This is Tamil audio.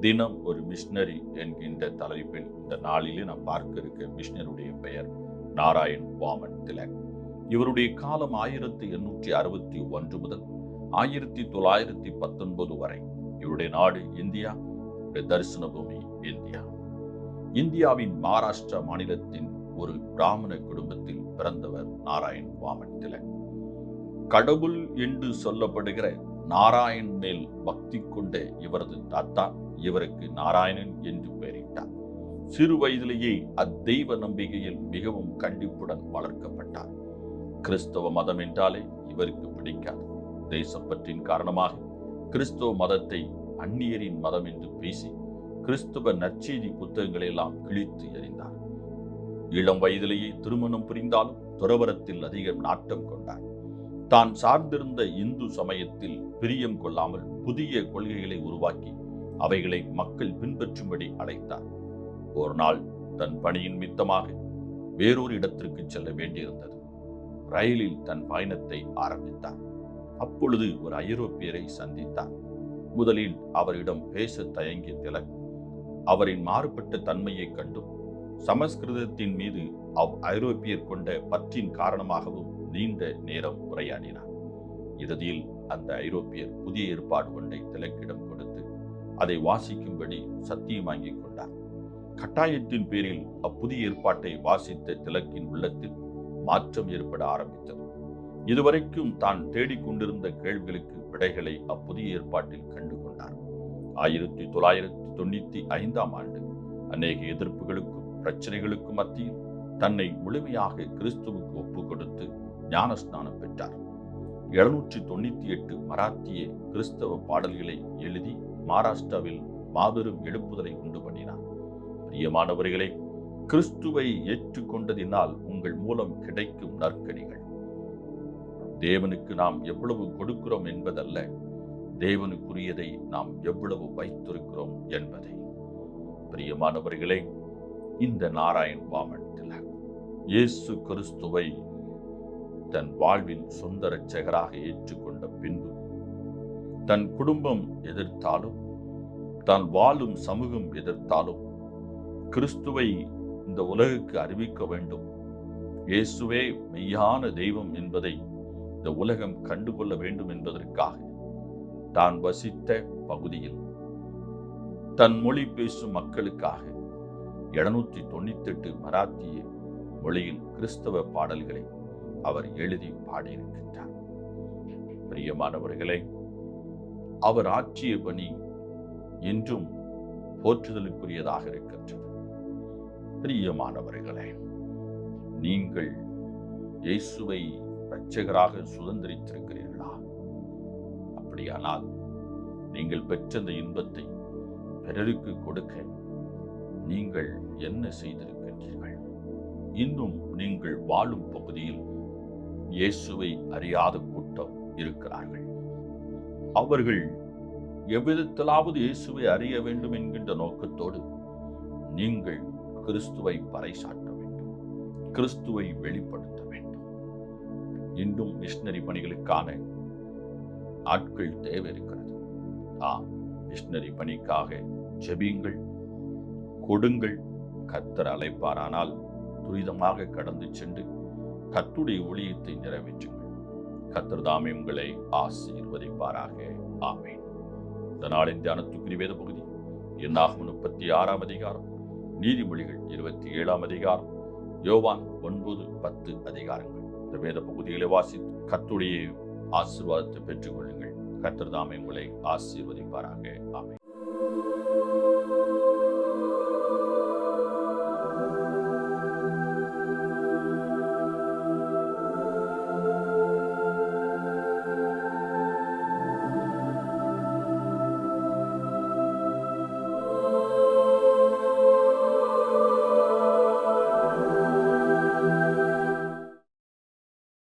தினம் ஒரு மிஷினரி என்கின்ற தலைப்பில் இந்த நாளிலே நாம் பார்க்க இருக்க மிஷினருடைய பெயர் நாராயண் வாமன் திலக். இவருடைய காலம் ஆயிரத்தி எண்ணூற்றி அறுபத்தி ஒன்று முதல் ஆயிரத்தி தொள்ளாயிரத்தி பத்தொன்பது வரை. இவருடைய நாடு இந்தியா தரிசன பூமி இந்தியா. இந்தியாவின் மகாராஷ்டிரா மாநிலத்தின் ஒரு பிராமண குடும்பத்தில் பிறந்தவர் நாராயண் வாமன் திலக். கடவுள் என்று சொல்லப்படுகிற நாராயண் மேல் பக்தி கொண்ட இவரது தாத்தா இவருக்கு நாராயணன் என்று பெயரிட்டார். சிறு வயதிலேயே அத்தெய்வ நம்பிக்கையில் மிகவும் கண்டிப்புடன் வளர்க்கப்பட்டார். கிறிஸ்தவ மதம் என்றாலே இவருக்கு பிடிக்காது. தேசப்பற்றின் காரணமாக கிறிஸ்தவ மதத்தை அந்நியரின் மதம் என்று பேசி கிறிஸ்துவ நற்செய்தி புத்தகங்களை எல்லாம் கிழித்து எறிந்தார். இளம் வயதிலேயே திருமணம் புரிந்தாலும் துறவரத்தில் அதிகம் நாட்டம் கொண்டார். தான் சார்ந்திருந்த இந்து சமயத்தில் பிரியம் கொள்ளாமல் புதிய கொள்கைகளை உருவாக்கி அவைகளை மக்கள் பின்பற்றும்படி அழைத்தார். ஒரு நாள் தன் பணியின் மித்தமாக வேறொரு இடத்திற்கு செல்ல வேண்டியிருந்தது. ரயிலில் தன் பயணத்தை ஆரம்பித்தார் அப்பொழுது ஒரு ஐரோப்பியரை சந்தித்தார் முதலில் அவரிடம் பேச தயங்கிய திலக் அவரின் மாறுபட்ட தன்மையைக் கண்டும் சமஸ்கிருதத்தின் மீது அவ் ஐரோப்பியர் கொண்ட பற்றின் காரணமாகவும் நீண்ட நேரம் உரையாடினார் இறுதியில் அந்த ஐரோப்பியர் புதிய ஏற்பாடு ஒன்றை திலக்கிடம் கொடுத்து அதை வாசிக்கும்படி சத்தியம் வாங்கிக் கொண்டார். கட்டாயத்தின் பேரில் அப்புதிய ஏற்பாட்டை வாசித்த திலக்கின் உள்ளத்தில் மாற்றம் ஏற்பட ஆரம்பித்தது. இதுவரைக்கும் தான் தேடிக்கொண்டிருந்த கேள்விகளுக்கு விடைகளை அப்புதிய ஏற்பாட்டில் கண்டு கொண்டார். ஆயிரத்தி தொள்ளாயிரத்தி தொண்ணூத்தி ஐந்தாம் ஆண்டு அநேக எதிர்ப்புகளுக்கும் பிரச்சனைகளுக்கும் மத்தியில் தன்னை முழுமையாக கிறிஸ்துவுக்கு ஒப்பு கொடுத்து ஞானஸ்நானம் பெற்றார். எழுநூற்றி தொண்ணூத்தி எட்டு மராத்திய கிறிஸ்தவ பாடல்களை எழுதி மகாராஷ்டிராவில் மாபெரும் எழுப்புதலை உண்டு பண்ணினார். பிரியமானவர்களே கிறிஸ்துவை ஏற்றுக்கொண்டதினால் உங்கள் மூலம் கிடைக்கும் நற்கனிகள். தேவனுக்கு நாம் எவ்வளவு கொடுக்கிறோம் என்பதல்ல தேவனுக்குரியதை நாம் எவ்வளவு வைத்திருக்கிறோம் என்பதை. பிரியமானவர்களே இந்த நாராயண் பாமன் திலக் இயேசு கிறிஸ்துவை தன் வாழ்வில் சொந்த செகராக ஏற்றுக்கொண்ட பின்பு தன் குடும்பம் எதிர்த்தாலும் தான் வாழும் சமூகம் எதிர்த்தாலும் கிறிஸ்துவை இந்த உலகுக்கு அறிவிக்க வேண்டும். இயேசுவே மெய்யான தெய்வம் என்பதை இந்த உலகம் கண்டுகொள்ள வேண்டும் என்பதற்காக தான் வசித்த பகுதியில் தன் மொழி பேசும் மக்களுக்காக எழுநூற்றி தொண்ணூத்தி எட்டு மராத்திய மொழியில் கிறிஸ்தவ பாடல்களை அவர் எழுதி பாடியிருக்கின்றார். பிரியமானவர்களே அவர் ஆற்றிய பணி என்றும் போற்றுதலுக்குரியதாக இருக்கின்றது. பிரியமானவர்களே நீங்கள் இயேசுவை இரட்சகராக சுதந்திரித்திருக்கிறீர்களா? அப்படியானால் நீங்கள் பெற்ற அந்த இன்பத்தை பிறருக்கு கொடுக்க நீங்கள் என்ன செய்திருக்கின்றீர்கள்? இன்னும் நீங்கள் வாழும் பகுதியில் இயேசுவை அறியாத கூட்டம் இருக்கிறார்கள். அவர்கள் எவ்விதத்திலாவது இயேசுவை அறிய வேண்டும் என்கின்ற நோக்கத்தோடு நீங்கள் கிறிஸ்துவை பறைசாட்ட வேண்டும். கிறிஸ்துவை வெளிப்படுத்த வேண்டும். இன்னும் மிஷினரி பணிகளுக்கான ஆட்கள் தேவை இருக்கிறது. ஆ மிஷினரி பணிக்காக ஜெபியுங்கள் கொடுங்கள். கத்தர் அழைப்பாரானால் துரிதமாக கடந்து சென்று கத்துடைய ஒளியத்தை நிறைவேற்றுங்கள். கத்தர் தாமே உங்களை ஆசீர்வதிப்பாராக. ஆமேன். இந்த நாளின் தியானத்துக்குரிய வேத பகுதி என்னாகும் முப்பத்தி ஆறாம் அதிகாரம் நீதிமொழிகள் இருபத்தி ஏழாம் அதிகாரம் யோவான் ஒன்பது பத்து அதிகாரங்கள். இந்த வேத பகுதிகளை வாசித்து கத்துடைய ஆசீர்வாதத்தை பெற்றுக்கொள்ளுங்கள். கத்தர் தாமே உங்களை ஆசீர்வதிப்பாராக. ஆமை